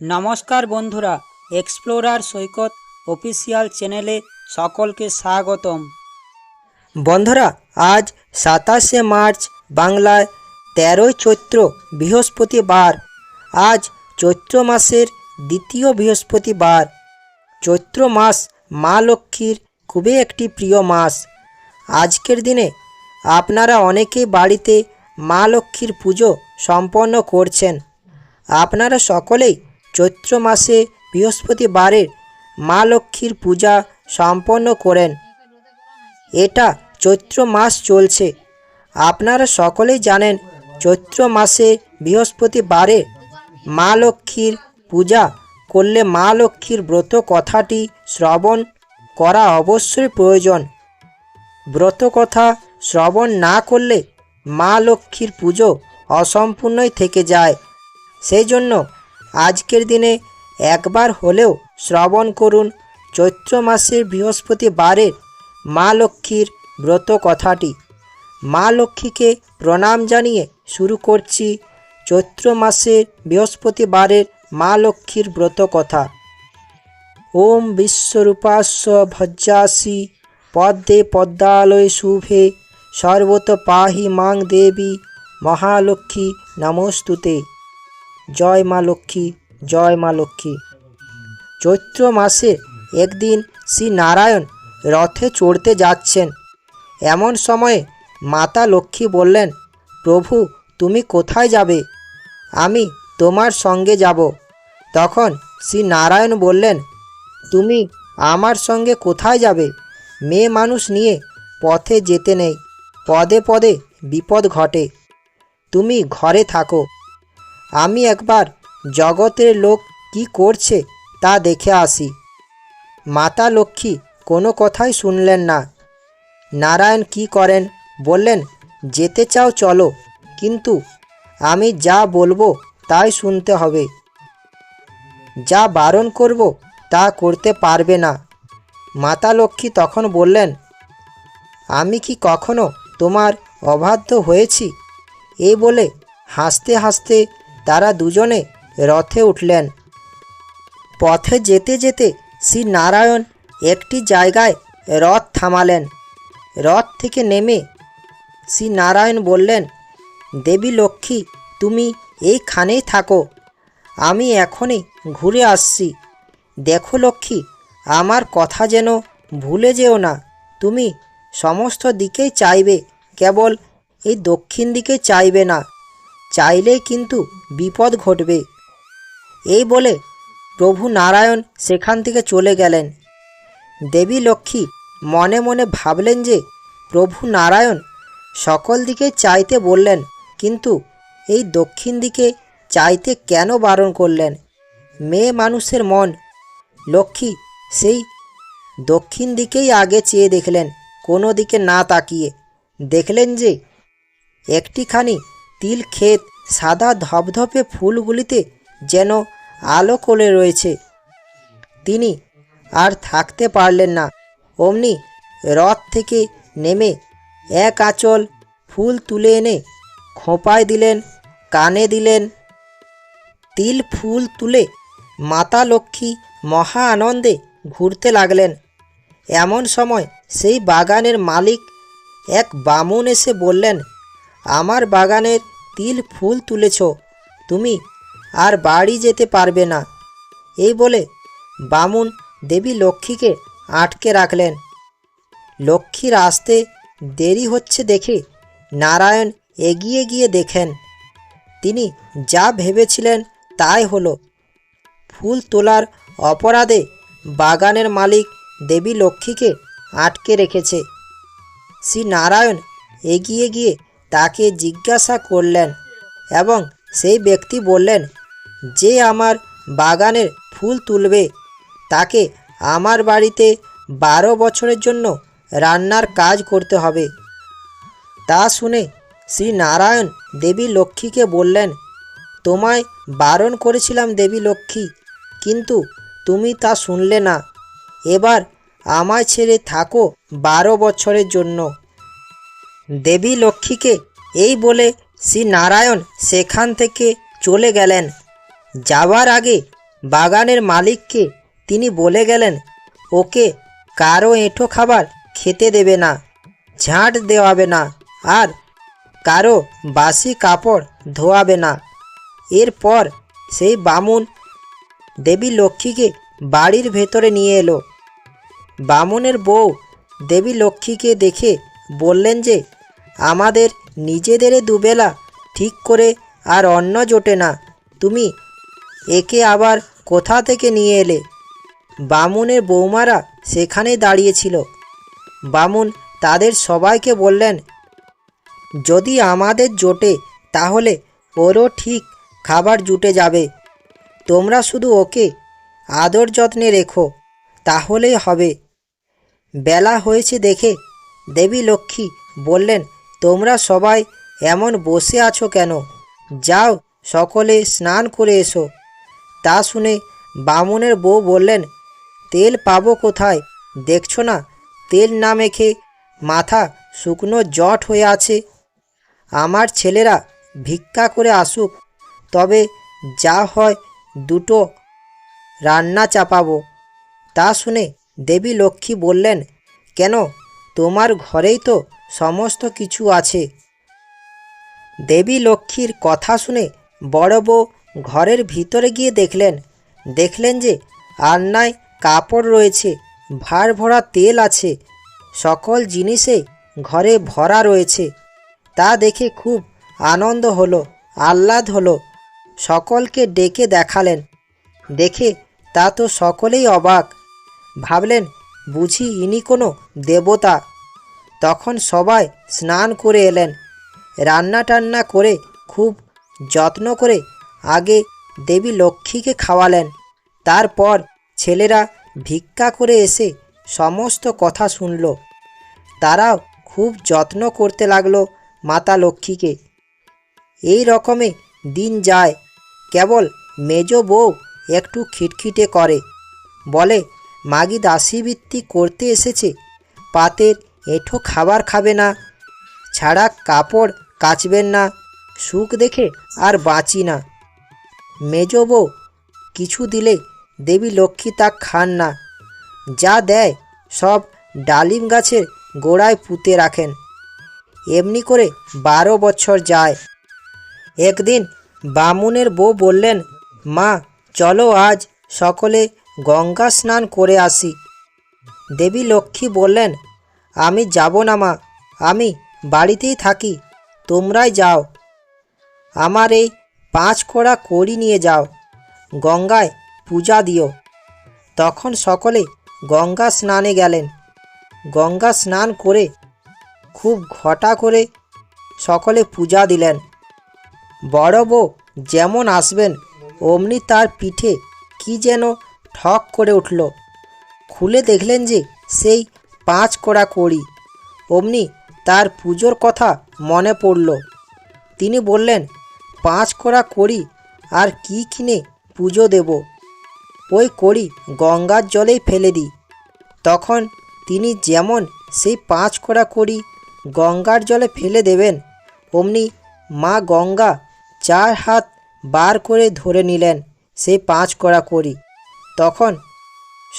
নমস্কার বন্ধুরা এক্সপ্লোরার সৈকত অফিসিয়াল চ্যানেলে সকলকে স্বাগতম। বন্ধুরা, আজ সাতাশে মার্চ, বাংলায় তেরোই চৈত্র বৃহস্পতিবার। আজ চৈত্র মাসের দ্বিতীয় বৃহস্পতিবার। চৈত্র মাস মা লক্ষ্মীর খুবই একটি প্রিয় মাস। আজকের দিনে আপনারা অনেকেই বাড়িতে মা লক্ষ্মীর পুজো সম্পন্ন করছেন। আপনারা সকলেই চৈত্র মাসে বৃহস্পতিবারের মা লক্ষ্মীর পূজা সম্পন্ন করেন। এটা চৈত্র মাস চলছে। আপনারা সকলেই জানেন, চৈত্র মাসে বৃহস্পতিবারে মা লক্ষ্মীর পূজা করলে মা লক্ষ্মীর ব্রত কথাটি শ্রবণ করা অবশ্যই প্রয়োজন। ব্রত কথা শ্রবণ না করলে মা লক্ষ্মীর পুজো অসম্পূর্ণই থেকে যায়। সেই জন্য আজকের দিনে একবার হলেও শ্রবণ করুন চৈত্র মাসের বৃহস্পতিবারের মা লক্ষ্মীর ব্রত কথাটি। মা লক্ষ্মীকে প্রণাম জানিয়ে শুরু করছি চৈত্র মাসের বৃহস্পতিবারের মা লক্ষ্মীর ব্রত কথা। ওম বিশ্বরূপাস্য ভজ্জাসি পদ্মে পদ্মালয় শুভে সর্বত পাহি মাং দেবী মহালক্ষ্মী নমস্তুতে। জয় মা লক্ষ্মী, জয় মা লক্ষ্মী। চৈত্র মাসে একদিন শ্রী নারায়ণ রথে চড়তে যাচ্ছেন। এমন সময়ে মাতা লক্ষ্মী বললেন, প্রভু, তুমি কোথায় যাবে? আমি তোমার সঙ্গে যাব। তখন শ্রী নারায়ণ বললেন, তুমি আমার সঙ্গে কোথায় যাবে? মেয়ে মানুষ নিয়ে পথে যেতে নেই, পদে পদে বিপদ ঘটে। তুমি ঘরে থাকো। আমি একবার জগতের লোক কি করছে তা দেখে আসি। মাতা লক্ষ্মী কোনো কথাই শুনলেন না। নারায়ণ কি করেন বললেন, যেতে চাও চলো, কিন্তু আমি যা বলব তাই শুনতে হবে। যা বারণ করব তা করতে পারবে না। মাতা লক্ষ্মী তখন বললেন, আমি কি কখনো তোমার অবাধ্য হয়েছি? এই বলে হাসতে হাসতে তারা দুজনে রথে উঠলেন। পথে যেতে যেতে শ্রী নারায়ণ একটি জায়গায় রথ থামালেন। রথ থেকে নেমে শ্রী নারায়ণ বললেন, দেবী লক্ষ্মী, তুমি এইখানেই থাকো। আমি এখনই ঘুরে আসছি। দেখো লক্ষ্মী, আমার কথা যেন ভুলে যেও না। তুমি সমস্ত দিকেই চাইবে, কেবল এই দক্ষিণ দিকে চাইবে না। চাইলেই কিন্তু বিপদ ঘটবে। এই বলে প্রভু নারায়ণ সেখান থেকে চলে গেলেন। দেবী লক্ষ্মী মনে মনে ভাবলেন যে প্রভু নারায়ণ সকল দিকে চাইতে বললেন, কিন্তু এই দক্ষিণ দিকে চাইতে কেন বারণ করলেন? মেয়ে মানুষের মন। লক্ষ্মী সেই দক্ষিণ দিকেই আগে চেয়ে দেখলেন, কোনো দিকে না তাকিয়ে। দেখলেন যে একটিখানি তিল ক্ষেত সাদা ধপধপে ফুলগুলিতে যেন আলো করে রয়েছে। তিনি আর থাকতে পারলেন না। অমনি রথ থেকে নেমে এক আঁচল ফুল তুলে এনে খোঁপায় দিলেন, কানে দিলেন। তিল ফুল তুলে মাতা লক্ষ্মী মহা আনন্দে ঘুরতে লাগলেন। এমন সময় সেই বাগানের মালিক এক বামুন এসে বললেন আমার বাগানের তিল ফুল তুলেছ, তুমি আর বাড়ি যেতে পারবে না। এই বলে বামুন দেবী লক্ষ্মীকে আটকে রাখলেন। লক্ষ্মীর আসতে দেরি হচ্ছে দেখে নারায়ণ এগিয়ে গিয়ে দেখেন, তিনি যা ভেবেছিলেন তাই হলো। ফুল তোলার অপরাধে বাগানের মালিক দেবী লক্ষ্মীকে আটকে রেখেছে। শ্রী নারায়ণ এগিয়ে গিয়ে তাকে জিজ্ঞাসা করলেন এবং সেই ব্যক্তি বললেন, যে আমার বাগানের ফুল তুলবে, তাকে আমার বাড়িতে বারো বছরের জন্য রান্নার কাজ করতে হবে তা শুনে শ্রী নারায়ণ দেবী লক্ষ্মীকে বললেন, তোমায় বারণ করেছিলাম দেবী লক্ষ্মী, কিন্তু তুমি তা শুনলে না। এবার আমায় ছেড়ে থাকো বারো বছরের জন্য। দেবী লক্ষ্মীকে এই বলে শ্রী নারায়ণ সেখান থেকে চলে গেলেন। যাবার আগে বাগানের মালিককে তিনি বলে গেলেন, ওকে কারও এঁঠো খাবার খেতে দেবে না, ঝাঁট দেওয়াবে না, আর কারও বাসি কাপড় ধোয়াবে না। এরপর সেই বামুন দেবী লক্ষ্মীকে বাড়ির ভেতরে নিয়ে এলো। বামুনের বউ দেবী লক্ষ্মীকে দেখে বললেন যে আমাদের নিজেদের দুবেলা ঠিক করে আর অন্ন জোটে না। তুমি একে আবার কোথা থেকে নিয়ে এলে? বামুনের বৌমারা সেখানেই দাঁড়িয়েছিল। বামুন তাদের সবাইকে বললেন, যদি আমাদের জোটে, তাহলে ওরও ঠিক খাবার জুটে যাবে। তোমরা শুধু ওকে আদর যত্নে রেখো, তাহলেই হবে। বেলা হয়েছে দেখে দেবী লক্ষ্মী বললেন তোমরা সবাই এমন বসে আছো কেন? যাও, সকলে স্নান করে এসো। তা শুনে বামুনের বউ বললেন, তেল পাবো কোথায়? দেখছ না, তেল না মেখে মাথা শুকনো জট হয়ে আছে। আমার ছেলেরা ভিক্ষা করে আসুক, তবে যা হয় দুটো রান্না চাপাবো। তা শুনে দেবী লক্ষ্মী বললেন, কেন, তোমার ঘরেই তো সমস্ত কিছু আছে। দেবী লক্ষ্মীর কথা শুনে বড় বউ ঘরের ভিতরে গিয়ে দেখলেন। দেখলেন যে আন্নায় কাপড় রয়েছে, ভার ভরা তেল আছে, সকল জিনিসে ঘরে ভরা রয়েছে। তা দেখে খুব আনন্দ হলো, আহ্লাদ হলো, সকলকে ডেকে দেখালেন। দেখে তা তো সকলেই অবাক। ভাবলেন, বুঝি ইনি কোনো দেবতা। তখন সবাই স্নান করে এলেন। রান্না টান্না করে খুব যত্ন করে আগে দেবী লক্ষ্মীকে খাওয়ালেন। তারপর ছেলেরা ভিক্ষা করে এসে সমস্ত কথা শুনল। তারাও খুব যত্ন করতে লাগল মাতা লক্ষ্মীকে। এই রকমে দিন যায়, কেবল মেজ বউ একটু খিটখিটে করে। বলে, মাগি দাসীবৃত্তি করতে এসেছে, পাতের এঁঠো খাবার খাবে না। ছাড়া কাপড় কাচবেন না। সুখ দেখে আর বাঁচি না। মেজ বউ, কিছু দিলে দেবী লক্ষ্মী তা খান না। যা দেয় সব ডালিম গাছের গোড়ায় পুঁতে রাখেন। এমনি করে বারো বছর যায়। একদিন বামুনের বউ বললেন, মা, চলো আজ সকলে গঙ্গা স্নান করে আসি। দেবী লক্ষ্মী বললেন আমি যাব না, মা। আমি বাড়িতেই থাকি। তোমরাই যাও। আমার এই পাঁচ কোড়া কড়ি নিয়ে যাও। গঙ্গায় পূজা দিও। তখন সকলে গঙ্গা স্নানে গেলেন। গঙ্গা স্নান করে খুব ঘটা করে সকলে পূজা দিলেন। বড় বউ যেমন আসবেন, অমনি তার পিঠে কি যেন ঠক করে উঠল। খুলে দেখলেন যে সেই পাঁচ কোড়া কড়ি। অমনি তার পুজোর কথা মনে পড়ল। তিনি বললেন, পাঁচ কোড়া কড়ি, আর কি কিনে পুজো দেব? ওই কড়ি গঙ্গার জলেই ফেলে দিই। তখন তিনি যেমন সেই পাঁচ কোড়া কড়ি গঙ্গার জলে ফেলে দেবেন, অমনি মা গঙ্গা চার হাত বার করে ধরে নিলেন সেই পাঁচ কড়া কড়ি। তখন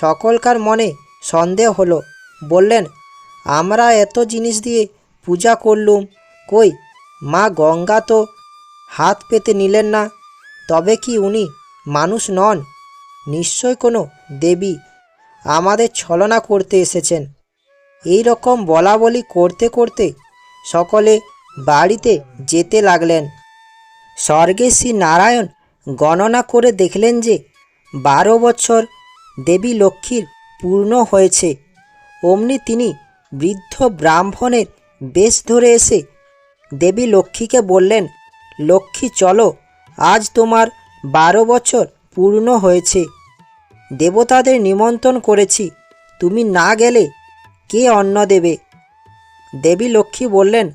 সকলকার মনে সন্দেহ হলো বললেন, আমরা এত জিনিস দিয়ে পূজা করলুম, কই? মা গঙ্গা তো হাত পেতে নিলেন না, তবে কি উনি মানুষ নন? নিশ্চয় কোনো দেবী আমাদের ছলনা করতে এসেছেন। এই রকম বলা বলি করতে করতে সকলে বাড়িতে যেতে লাগলেন। স্বর্গে শ্রী নারায়ণ গণনা করে দেখলেন যে বারো বছর দেবী লক্ষ্মীর পূর্ণ হয়েছে। অমনি তিনি বৃদ্ধ ব্রাহ্মণের বেশ ধরে এসে দেবী লক্ষ্মীকে বললেন, লক্ষ্মী, চলো, আজ তোমার বারো বছর পূর্ণ হয়েছে। দেবতাদের নিমন্ত্রণ করেছি, তুমি না গেলে কে অন্ন দেবে? দেবী লক্ষ্মী বললেন,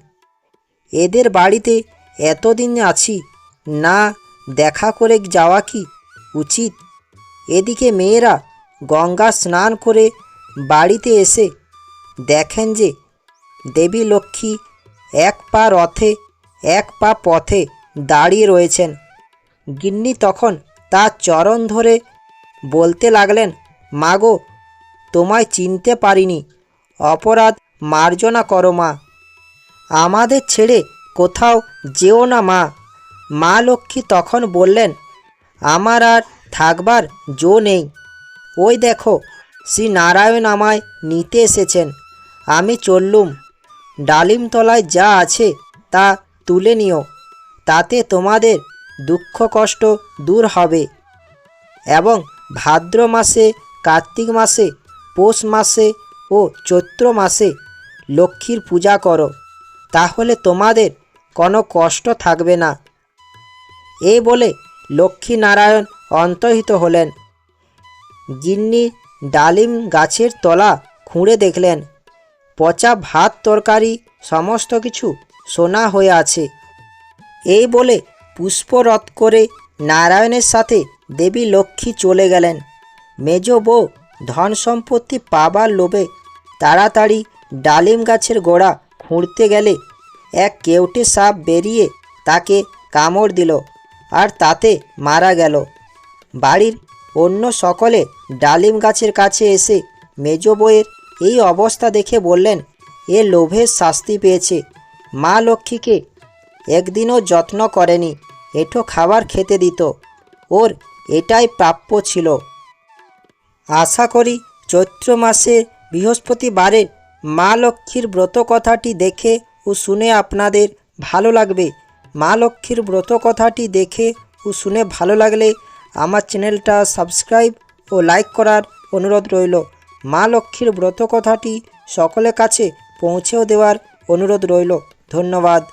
এদের বাড়িতে এতদিন আছি, না দেখা করে যাওয়া কি উচিত? এদিকে মেয়েরা গঙ্গা স্নান করে বাড়িতে এসে দেখেন যে দেবী লক্ষ্মী এক পা রথে, এক পা পথে দাঁড়িয়ে রয়েছেন। গিন্নি তখন তার চরণ ধরে বলতে লাগলেন, মাগো, তোমায় চিনতে পারিনি। অপরাধ মার্জনা করো মা। আমাদের ছেড়ে কোথাও যেও না মা। মা লক্ষ্মী তখন বললেন, আমার আর থাকবার জো নেই। ওই দেখো শ্রী নারায়ণ আমায় নিতে এসেছেন। আমি চললুম। ডালিমতলায় যা আছে তা তুলে নিও। তাতে তোমাদের দুঃখ কষ্ট দূর হবে। এবং ভাদ্র মাসে, কার্তিক মাসে, পৌষ মাসে ও চৈত্র মাসে লক্ষ্মীর পূজা করো। তাহলে তোমাদের কোনো কষ্ট থাকবে না। এই বলে লক্ষ্মী নারায়ণ অন্তর্হিত হলেন। গিন্নি ডালিম গাছের তলা খুঁড়ে দেখলেন। পচা ভাত তরকারি সমস্ত কিছু সোনা হয়ে আছে। এই বলে পুষ্পরথ করে নারায়ণের সাথে দেবী লক্ষ্মী চলে গেলেন। মেজ বউ ধন সম্পত্তি পাবার লোভে তাড়াতাড়ি ডালিম গাছের গোড়া খুঁড়তে গেলে এক কেউটে সাপ বেরিয়ে তাকে কামড় দিল আর তাতে মারা গেল। বাড়ির অন্য সকলে ডালিম গাছের কাছে এসে মেজ বউয়ের এই অবস্থা দেখে বললেন, এ লোভের শাস্তি পেয়েছে। মা লক্ষ্মীকে একদিনও যত্ন করেনি, এঠো খাবার খেতে দিত। ওর এটাই প্রাপ্য ছিল। আশা করি চৈত্র মাসে বৃহস্পতিবারে মা লক্ষ্মীর ব্রত কথাটি দেখে ও শুনে আপনাদের ভালো লাগবে। মা লক্ষ্মীর ব্রত কথাটি দেখে ও শুনে ভালো লাগলে আমার চ্যানেলটা সাবস্ক্রাইব ও লাইক করার অনুরোধ রইল। মা লক্ষ্মীর ব্রত কথাটি সকলের কাছে পৌঁছেও দেওয়ার অনুরোধ রইল। ধন্যবাদ।